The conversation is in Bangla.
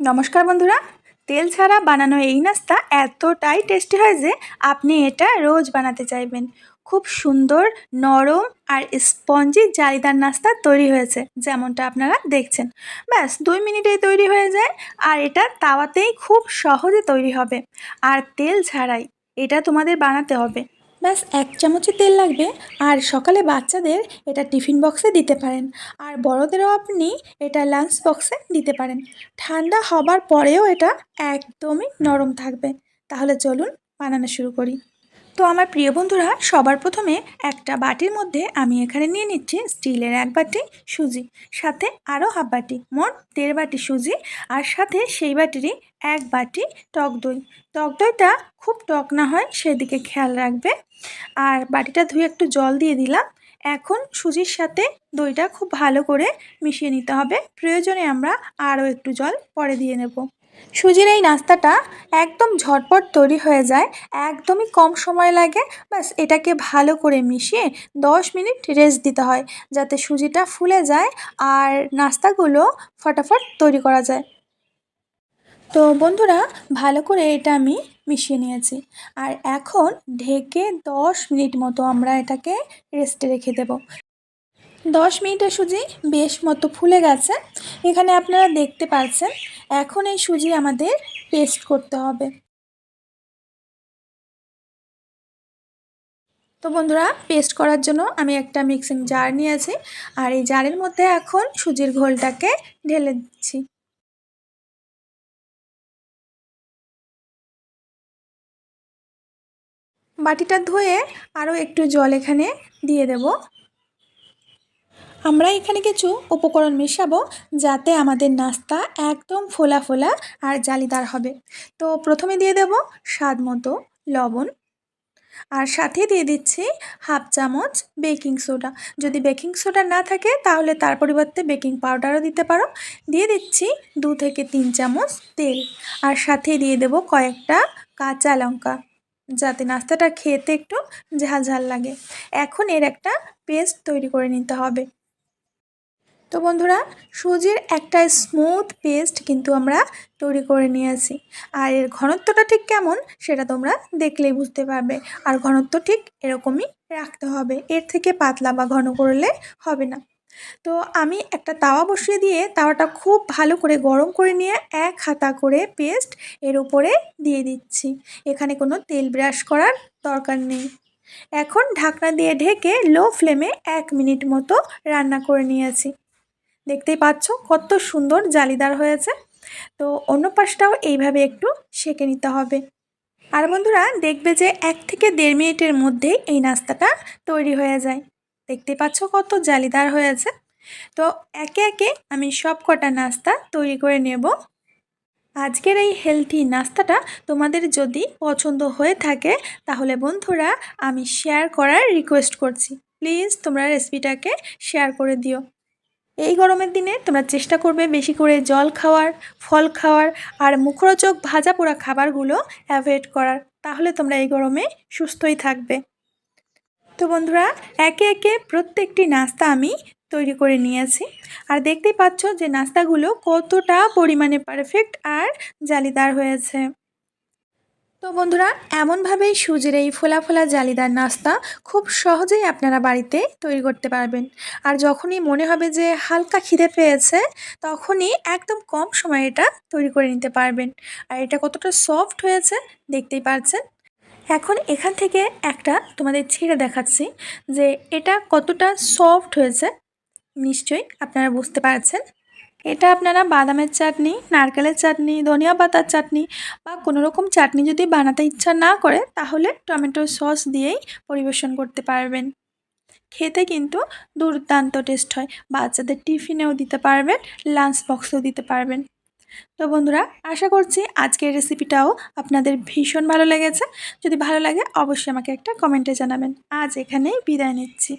নমস্কার বন্ধুরা। তেল ছাড়া বানানো এই নাস্তা এতটাই টেস্টি হয় যে আপনি এটা রোজ বানাতে চাইবেন। খুব সুন্দর, নরম আর স্পঞ্জি জালিদার নাস্তা তৈরি হয়েছে, যেমনটা আপনারা দেখছেন। ব্যাস, দুই মিনিটেই তৈরি হয়ে যায় আর এটা তাওয়াতেই খুব সহজে তৈরি হবে। আর তেল ছাড়াই এটা তোমাদের বানাতে হবে। ব্যাস, এক চামচে তেল লাগবে। আর সকালে বাচ্চাদের এটা টিফিন বক্সে দিতে পারেন। আর বড়দেরও আপনি এটা লাঞ্চ বক্সে দিতে পারেন। ঠান্ডা হবার পরেও এটা একদমই নরম থাকবে। তাহলে চলুন বানানো শুরু করি। তো আমার প্রিয় বন্ধুরা, সবার প্রথমে একটা বাটির মধ্যে আমি এখানে নিয়ে নিচ্ছি স্টিলের এক বাটি সুজি, সাথে আরও হাফ বাটি, মোট দেড় বাটি সুজি, আর সাথে সেই বাটিরই এক বাটি টক দই। টক দইটা খুব টক না হয়, সেদিকে খেয়াল রাখবে। আর বাটিটা ধুয়ে একটু জল দিয়ে দিলাম। এখন সুজির সাথে দইটা খুব ভালো করে মিশিয়ে নিতে হবে। প্রয়োজনে আমরা আরও একটু জল পরে দিয়ে নেব। সুজির এই নাস্তাটা একদম ঝটপট তৈরি হয়ে যায়, একদমই কম সময় লাগে, ব্যাস এটাকে ভালো করে মিশিয়ে দশ মিনিট রেস্ট দিতে হয়, যাতে সুজিটা ফুলে যায় আর নাস্তাগুলো ফটাফট তৈরি করা যায়। তো বন্ধুরা, ভালো করে এটা আমি মিশিয়ে নিয়েছি। আর এখন ঢেকে দশ মিনিট মতো আমরা এটাকে রেস্টে রেখে দেব। দশ মিনিটে সুজি বেশ মতো ফুলে গেছে। এখানে আপনারা দেখতে পাচ্ছেন এখন এই সুজি আমাদের পেস্ট করতে হবে। তো বন্ধুরা পেস্ট করার জন্য আমি একটা মিক্সিং জার নিয়েছি আর এই জারের মধ্যে এখন সুজির ঘোলটাকে ঢেলে দিচ্ছি। বাটিটা ধুয়ে আরও একটু জল এখানে দিয়ে দেব। আমরা এখানে কিছু উপকরণ মেশাবো যাতে আমাদের নাস্তা একদম ফোলা ফোলা আর জালিদার হবে। তো প্রথমে দিয়ে দেব স্বাদ মতো লবণ। আর সাথে দিয়ে দিচ্ছি হাফ চামচ বেকিং সোডা। যদি বেকিং সোডা না থাকে, তাহলে তার পরিবর্তে বেকিং পাউডারও দিতে পারো। দিয়ে দিচ্ছি দু থেকে তিন চামচ তেল। আর সাথে দিয়ে দেব কয়েকটা কাঁচা লঙ্কা, যাতে নাস্তাটা খেতে একটু ঝাল ঝাল লাগে। এখন এর একটা পেস্ট তৈরি করে নিতে হবে। তো বন্ধুরা, সুজির একটা স্মুথ পেস্ট কিন্তু আমরা তৈরি করে নিয়েছি। আর এর ঘনত্বটা ঠিক কেমন, সেটা তোমরা দেখলেই বুঝতে পারবে। আর ঘনত্ব ঠিক এরকমই রাখতে হবে। এর থেকে পাতলা বা ঘন করলে হবে না। তো আমি একটা তাওয়া বসিয়ে দিয়ে তাওয়াটা খুব ভালো করে গরম করে নিয়ে এক হাতা করে পেস্ট এর উপরে দিয়ে দিচ্ছি। এখানে কোনো তেল ব্রাশ করার দরকার নেই। এখন ঢাকনা দিয়ে ঢেকে লো ফ্লেমে এক মিনিট মতো রান্না করে নিয়েছি। দেখতেই পাচ্ছ কত সুন্দর জালিদার হয়েছে। তো অন্য পাশটাও এইভাবে একটু সেঁকে নিতে হবে। আর বন্ধুরা, দেখবে যে এক থেকে দেড় মিনিটের মধ্যেই এই নাস্তাটা তৈরি হয়ে যায়। দেখতে পাচ্ছ কত জালিদার হয়েছে। তো একে একে আমি সব কটা নাস্তা তৈরি করে নেব। আজকের এই হেলথি নাস্তাটা তোমাদের যদি পছন্দ হয়ে থাকে, তাহলে বন্ধুরা, আমি শেয়ার করার রিকোয়েস্ট করছি। প্লিজ তোমরা রেসিপিটাকে শেয়ার করে দিও। এই গরমের দিনে তোমরা চেষ্টা করবে বেশি করে জল খাওয়ার, ফল খাওয়ার আর মুখরোচক ভাজা পোড়া খাবারগুলো অ্যাভয়েড করার। তাহলে তোমরা এই গরমে সুস্থই থাকবে। তো বন্ধুরা, একে একে প্রত্যেকটি নাস্তা আমি তৈরি করে নিয়েছি। আর দেখতেই পাচ্ছ যে নাস্তাগুলো কতটা পরিমাণে পারফেক্ট আর জালিদার হয়েছে। তো বন্ধুরা, এমনভাবেই সুজির এই ফোলা ফোলা জালিদার নাস্তা খুব সহজেই আপনারা বাড়িতে তৈরি করতে পারবেন। আর যখনই মনে হবে যে হালকা খিদে পেয়েছে, তখনই একদম কম সময়ে এটা তৈরি করে নিতে পারবেন। আর এটা কতটা সফট হয়েছে দেখতেই পারছেন। এখন এখান থেকে একটা তোমাদের ছিঁড়ে দেখাচ্ছি যে এটা কতটা সফট হয়েছে। নিশ্চয়ই আপনারা বুঝতে পারছেন। এটা আপনারা বাদামের চাটনি, নারকেলের চাটনি, ধনিয়া পাতার চাটনি বা কোনো রকম চাটনি যদি বানাতে ইচ্ছা না করে, তাহলে টমেটো সস দিয়েই পরিবেশন করতে পারবেন। খেতে কিন্তু দুর্দান্ত টেস্ট হয়। বাচ্চাদের টিফিনেও দিতে পারবেন লাঞ্চ বক্সেও দিতে পারবেন। তো বন্ধুরা, আশা করছি আজকের রেসিপিটাও আপনাদের ভীষণ ভালো লেগেছে। যদি ভালো লাগে, অবশ্যই আমাকে একটা কমেন্টে জানাবেন। আজ এখানেই বিদায় নিচ্ছি।